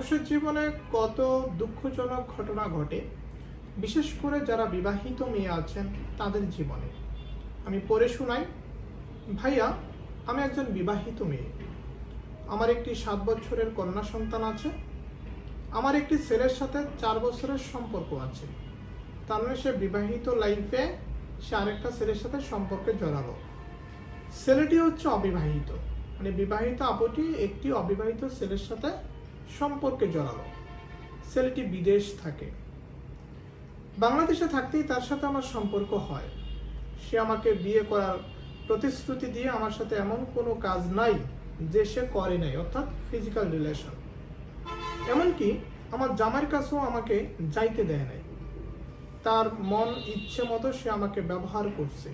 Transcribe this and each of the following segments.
মানুষের জীবনে কত দুঃখজনক ঘটনা ঘটে, বিশেষ করে যারা বিবাহিত মেয়ে আছেন তাদের জীবনে। আমি পড়ে শোনাই, ভাইয়া, আমি একজন বিবাহিত মেয়ে। আমার একটি সাত বছরের কন্যা সন্তান আছে। আমার একটি ছেলের সাথে চার বছরের সম্পর্ক আছে। তার মানে সে বিবাহিত লাইফে সে আরেকটা ছেলের সাথে সম্পর্কে জড়ালো। ছেলেটি হচ্ছে অবিবাহিত। মানে বিবাহিত আপুটি একটি অবিবাহিত ছেলের সাথে সম্পর্কে জড়ালো ছেলেটি বিদেশ থাকে। বাংলাদেশে থাকতেই তার সাথে আমার সম্পর্ক হয়। সে আমাকে বিয়ে করার প্রতিশ্রুতি দিয়ে আমার সাথে এমন কোনো কাজ নাই যে সে করে নাই, অর্থাৎ ফিজিক্যাল রিলেশন এমনকি আমার জামাইয়ের কাছেও আমাকে যাইতে দেয় নাই। তার মন ইচ্ছে মতো সে আমাকে ব্যবহার করছে।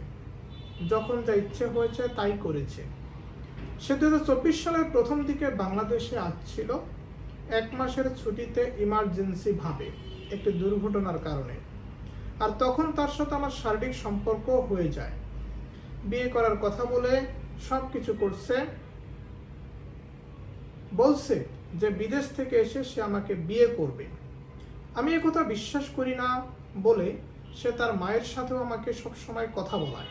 যখন যা ইচ্ছে হয়েছে তাই করেছে। সে দু হাজার চব্বিশ সালের প্রথম দিকে বাংলাদেশে আসছিল। এক মাসের ছুটিতে ইমার্জেন্সি ভাবে, একটি দুর্ঘটনার কারণে। আর তখন তার সাথে আমার শারীরিক সম্পর্ক হয়ে যায়। বিয়ে করার কথা বলে সব কিছু করছে। বলছে যে বিদেশ থেকে এসে সে আমাকে বিয়ে করবে। আমি একথা বিশ্বাস করি না বলে সে তার মায়ের সাথেও আমাকে সবসময় কথা বলায়,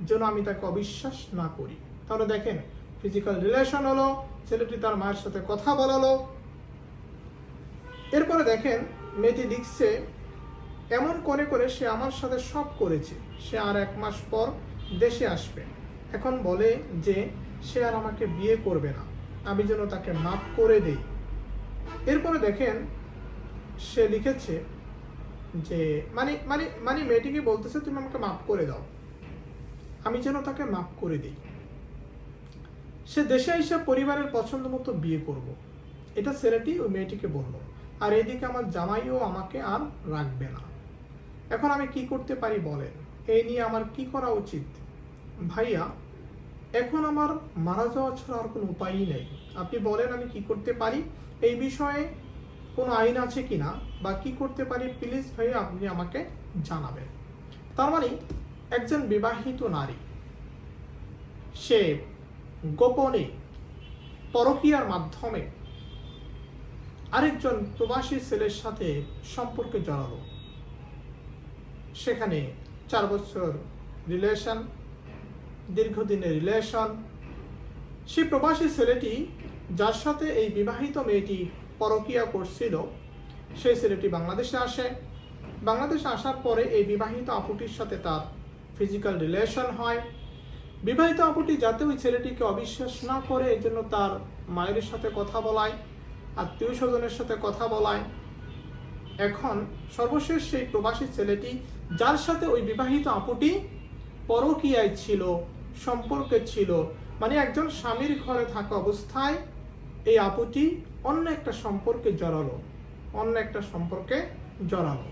যেন আমি তাকে অবিশ্বাস না করি। তাহলে দেখেন ফিজিক্যাল রিলেশন হলো, ছেলেটি তার মায়ের সাথে কথা বলালো এরপরে দেখেন, মেয়েটি লিখছে, এমন করে করে সে আমার সাথে সব করেছে। সে আর এক মাস পর দেশে আসবে। এখন বলে যে, সে আর আমাকে বিয়ে করবে না। আমি যেন তাকে মাফ করে দেই। এরপরে দেখেন, সে লিখেছে যে মানে মানে মানে মেয়েটিকে বলতেছে, তুমি আমাকে মাফ করে দাও। আমি যেন তাকে মাফ করে দিই। সে দেশে এসে পরিবারের পছন্দ মতো বিয়ে করব। এটা ছেলেটি ওই মেয়েটিকে বলল। আর এদিকে আমার জামাইও আমাকে আর রাখবে না। এখন আমি কি করতে পারি বলেন? এই নিয়ে আমার কি করা উচিত? ভাইয়া, এখন আমার মারা যাওয়া ছাড়া আর কোনো উপায়ই নেই। আপনি বলেন আমি কি করতে পারি? এই বিষয়ে কোনো আইন আছে কিনা বা কি করতে পারি? প্লিজ ভাইয়া, আপনি আমাকে জানাবেন। তার মানে একজন বিবাহিত নারী, সে গোপনে পরকীয়ার মাধ্যমে আরেকজন প্রবাসী ছেলের সাথে সম্পর্কে জড়ালো সেখানে চার বছর রিলেশন দীর্ঘদিনের রিলেশন সেই প্রবাসী ছেলেটি যার সাথে এই বিবাহিত মেয়েটি পরকীয়া করছিল, সেই ছেলেটি বাংলাদেশে আসে। বাংলাদেশে আসার পরে এই বিবাহিত আপুটির সাথে তার ফিজিক্যাল রিলেশন হয়। বিবাহিত আপুটি যাতে ওই ছেলেটিকে অবিশ্বাস না করে এই জন্য তার মায়ের সাথে কথা বলায়। আত্মীয় স্বজনের সাথে কথা বলায়। এখন সর্বশেষ সেই প্রবাসী ছেলেটি, যার সাথে ওই বিবাহিত আপুটি পরকীয়ায় ছিল, সম্পর্কে ছিল মানে একজন স্বামীর ঘরে থাকা অবস্থায় এই আপুটি অন্য একটা সম্পর্কে জড়ালো, অন্য একটা সম্পর্কে জড়ালো।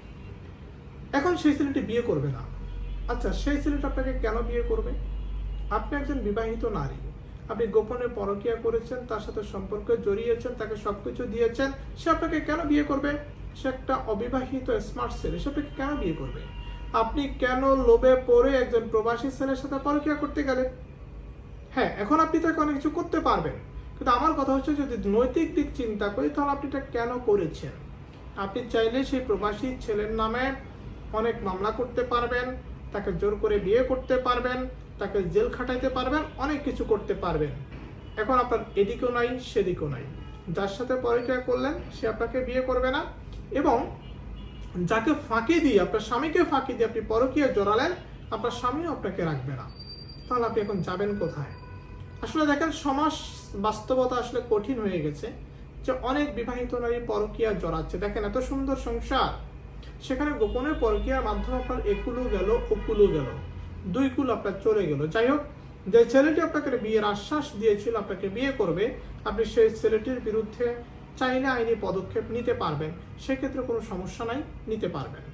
এখন সেই ছেলেটি বিয়ে করবে না। আচ্ছা সেই ছেলেটা আপনাকে কেন বিয়ে করবে? আপনি একজন বিবাহিত নারী। আপনি গোপনে পরকীয়া করেছেন, তার সাথে সম্পর্কে জড়িয়েছেন, তাকে সবকিছু দিয়েছেন, সে আপনাকে কেন বিয়ে করবে? সে একটা অবিবাহিত স্মার্ট ছেলে, সে আপনাকে কেন বিয়ে করবে? আপনি কেন লোভে পড়ে একজন প্রবাসী ছেলের সাথে পরকীয়া করতে গেলেন? হ্যাঁ এখন আপনি তাকে অনেক কিছু করতে পারবেন। কিন্তু আমার কথা হচ্ছে যদি নৈতিক দিক চিন্তা করি, তাহলে আপনি এটা কেন করেছেন? আপনি চাইলে সেই প্রবাসী ছেলের নামে অনেক মামলা করতে পারবেন, তাকে জোর করে বিয়ে করতে পারবেন তাকে জেল খাটাইতে পারবেন, অনেক কিছু করতে পারবেন। এখন আপনার এদিকেও নাই, সেদিকেও নাই। যার সাথে পরিচয় করলেন, সে আপনাকে বিয়ে করবে না। এবং যাকে ফাঁকি দিয়ে, আপনার স্বামীকে ফাঁকি দিয়ে আপনি পরকীয়া জড়ালেন, আপনার স্বামীও আপনাকে রাখবে না। তাহলে আপনি এখন যাবেন কোথায়? আসলে দেখেন, সমাজ বাস্তবতা আসলে কঠিন হয়ে গেছে যে অনেক বিবাহিত নারী পরকীয়া জড়াচ্ছে। দেখেন, এত সুন্দর সংসার। সেখানে গোপনে পরকীয়ার মাধ্যমে আপনার একুলো গেল ওকুলো গেল। দুই কুল আপনার চলে গেল। যাই হোক, যে ছেলেটি আপনাকে বিয়ের আশ্বাস দিয়েছিল, আপনাকে বিয়ে করবে, আপনি সেই ছেলেটির বিরুদ্ধে চাইলে আইনি পদক্ষেপ নিতে পারবেন। সেক্ষেত্রে কোনো সমস্যা নাই, নিতে পারবেন।